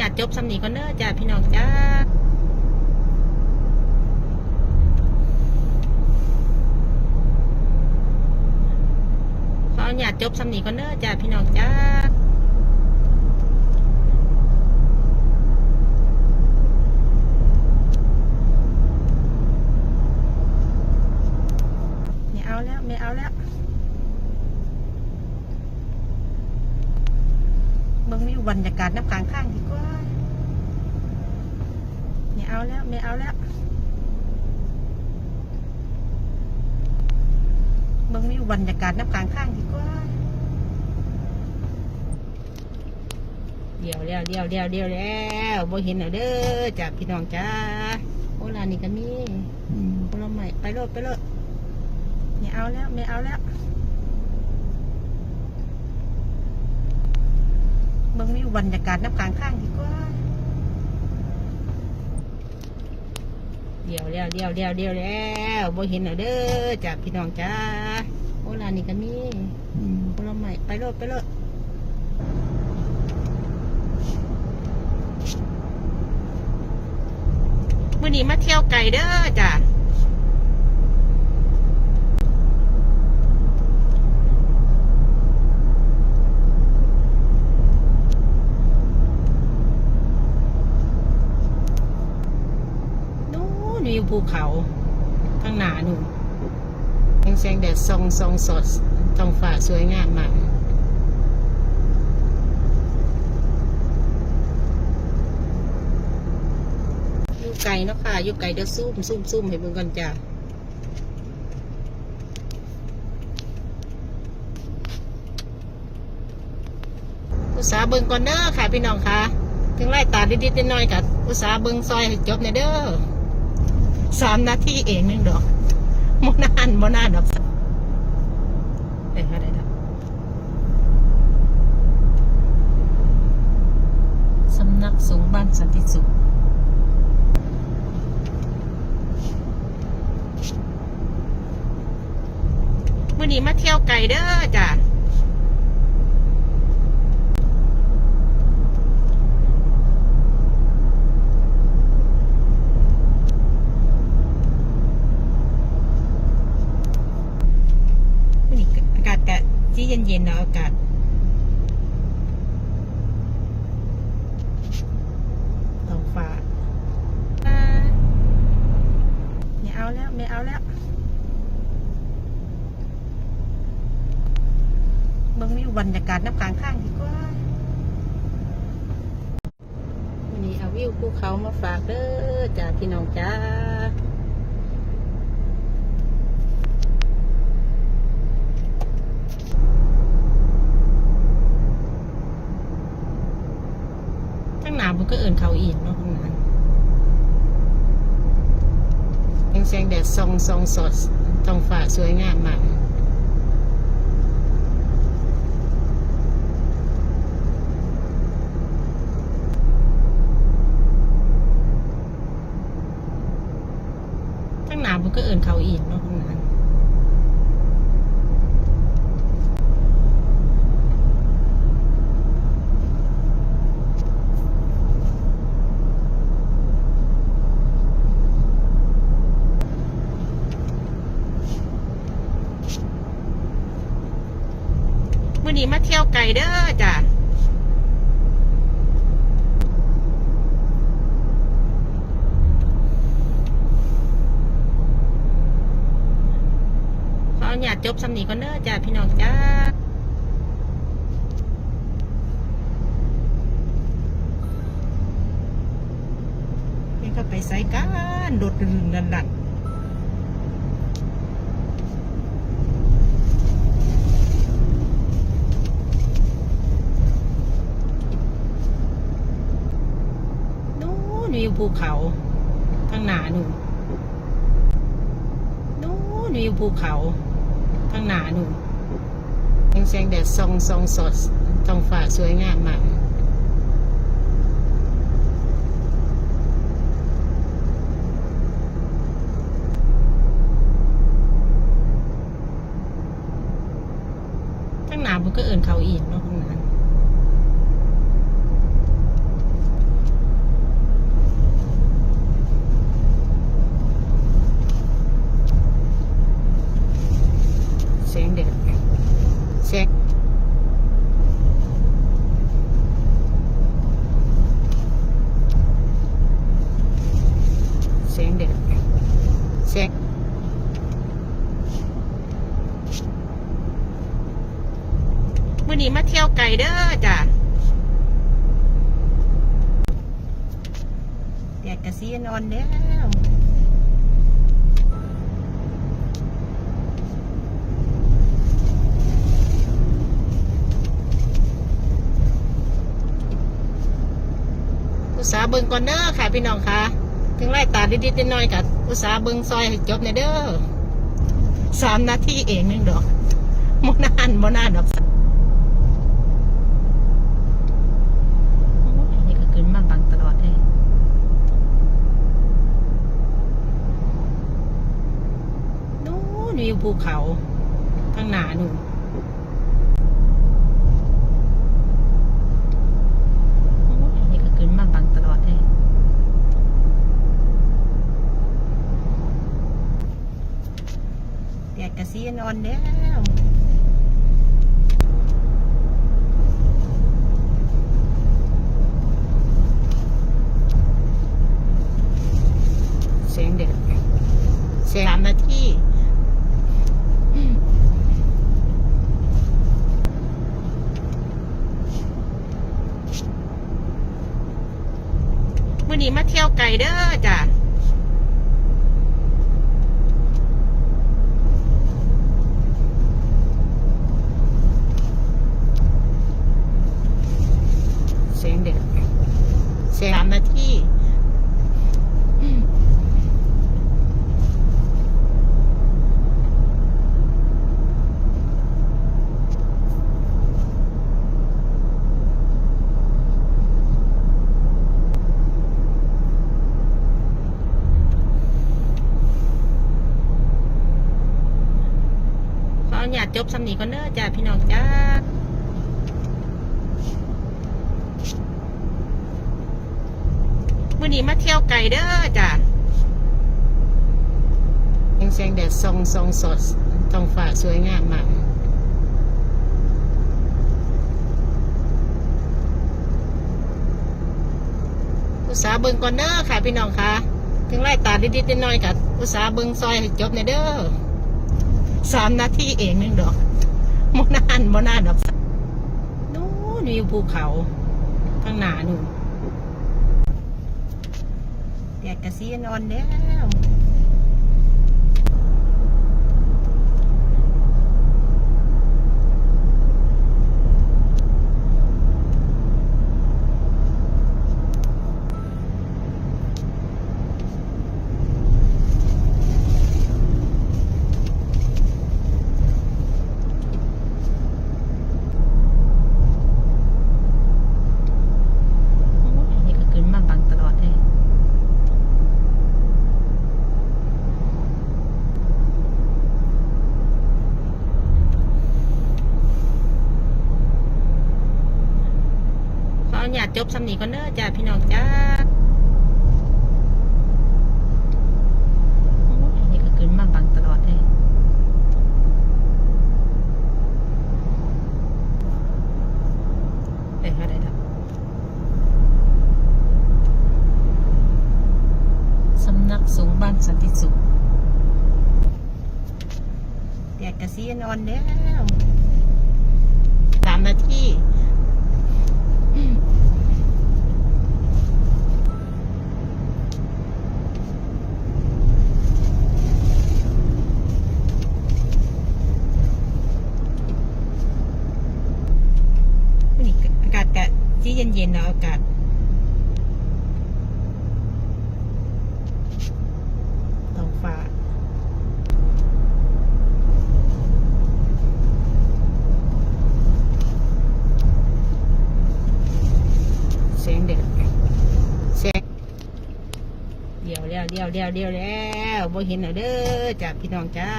ญาตจบสำนีก็เนเด้อจ้าพี่น้องจ้าขออนุญาตจบสำนีก็เนเด้อจ้าพี่น้องจ้าไม่เอาแล้วไม่เอาแล้วเบิ่ งวิวบรรยากาศน้ำกลางข้างดีกว่าไม่เอาแล้วไม่เอาแล้วเบิ่งวิวบรรยากาศน้ำกลางข้างดีกว่าเดี๋ยวแล้วเดี๋ยวเดียวเดี๋ยวแล้วบ่เห็นแล้วเด้อจ้าพี่น้องจ้าโอ้ร้านนี้ก็มีผลไม้ไปโลดไปโลดไม่เอาแล้วไม่เอาแล้วเบิ่ งวิวบรรยากาศน้ำกลางข้างดีกว่าเดี๋ยวแล้วเดี๋ยวเดี๋ยวเดี๋ยวแล้วบ่เห็นแล้วเด้อจ้าพี่น้องจ้าโอ้ร้านนี้ก็มีผลไม้ไปโลดไปโลดมื่อนี้มาเที่ยวไก่เด้อจ้า นู่นวิว ภูเขาข้างหน้านู่นแสงแสงแดดส่องส่องสดท้องฟ้าสวยงามมากอยู่ไกลเนาะค่ะอยู่ไกลเดี๋ยวซูมซูมซูมให้เบิ่งก่อนจ้าอุตสาเบิ่งก่อนเด้อค่ะพี่น้องค่ะถึงไล่ตาดิดๆน้อยๆกับอุตสาเบิ่งซอยให้จบในเด้อ สามนาทีเองนึงดอกโมนานโมนานดอกเอ้ยอะไรดอกสำนักสงฆ์บ้านสันติสุขมื่อนี้มาเที่ยวไก่เด้อจ้ะ วันนี้อากาศกะที่ เย็นๆเนาะอากาศท้องฟ้าไม่เอาแล้วไม่เอาแล้วบิ่งวิวบรรยากาศน้ำกลางข้างดีกว่าวันนี้เอาวิวภูเขามาฝากเด้อจ้าพี่น้องจ้า ข้างหน้ามันก็เอินเขาอีกเนาะข้างหน้าแสงแสงแดดส่องส่องสดท้องฟ้าสวยงามมากข้างหน้ามันก็เอินเขาอีกเนาะข้างหน้า นี้มาเที่ยวไก่เด้อจ้ะขออนุญาตจบสำนีก่อนเด้อจ้ะพี่น้องจ้านี่ก็ไปใส่กันโดดดึงดันดัน นู่นวิวภูเขาข้างหน้านู่นนู่นวิวภูเขาข้างหน้านู่นแสงแสงแดดส่องส่องสดท้องฟ้าสวยงามมากข้างหน้ามันก็เอินเขาอีกเนาะ งแดดแสงแสงแดดแสงมื่อนี้มาเที่ยวไกลเด้อจ้ะแดดกระซีนอนแล้ว เบิ่งก่อนเด้อค่ะ พี่น้องค่ะถึงไล่ตาดิดๆน้อยๆกับอุตสาเบิ่งซอยให้จบในเด้อสามนาทีเองหนึงดอกโมนานโมนานดอกโอ้นี่ก็ขึ้นมาบังตลอดเลยนู้นวิวภูเขาข้างหน้านู่น โอ้ยนี่ก็ขึ้นมาบังตลอดเลย แดดกระซีนอนแล้วเสียงเด็กเสียงสามนาทีมื่อนี้มาเที่ยวไก่เด้อจ้ะ เสียงเด็กเสียงสามนา ทีขออนุญาตจบสำนีก่อนเด้อจ้ะพี่น้องจ้า มื่อนี้มาเที่ยวไก่เด้อจ้ะยังแสงแดดส่องส่องสดท้องฟ้าสวยงามมากอุตสาเบิงก่อนเด้อค่ะพี่น้องค่ะถึงไล่ตาดิดๆน้อยๆกับอุตสาเบิงซอยให้จบในเด้อสามนาทีเองหนึงดอกโมนานโมนานดอกนู้นวิวภูเขาข้างหน้านู่น ดดกระซีนอนแล้ว โอ้ยนี่ก็ขึ้นมาบังตลอดเลย ข ออนุญาตจบสำนีก่อนเด้อจ้าพี่น้องจ้าโอ้ยนี่ก็ขึ้นมาบังตลอดเลยเอ้ยอะไรดับสำนักสงฆ์บ้านสันติสุขแดดกระซีนอนแล้วสามนาที วันนี้อากาศกะที่ เย็นๆเนาะอากาศท้องฟ้าเสียงเด็กเสียงเดี๋ยวแล้วเดี๋ยวเดี๋ยวเดี๋ยวแล้วบ่เห็นแล้วเด้อจากพี่น้องจ้า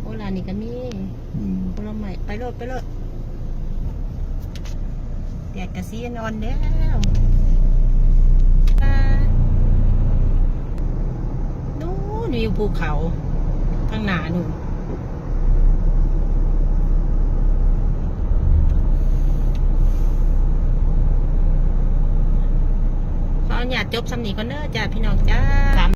โอ้ร้านนี้ก็มีอืมผลไม้ไปโลดไปโลดแดดกระซีนอนแล้วนู้นวิวภูเขาข้างหน้านู่นขออนุญาตจบสำนีก่อนเด้อจ้าพี่น้องจ้า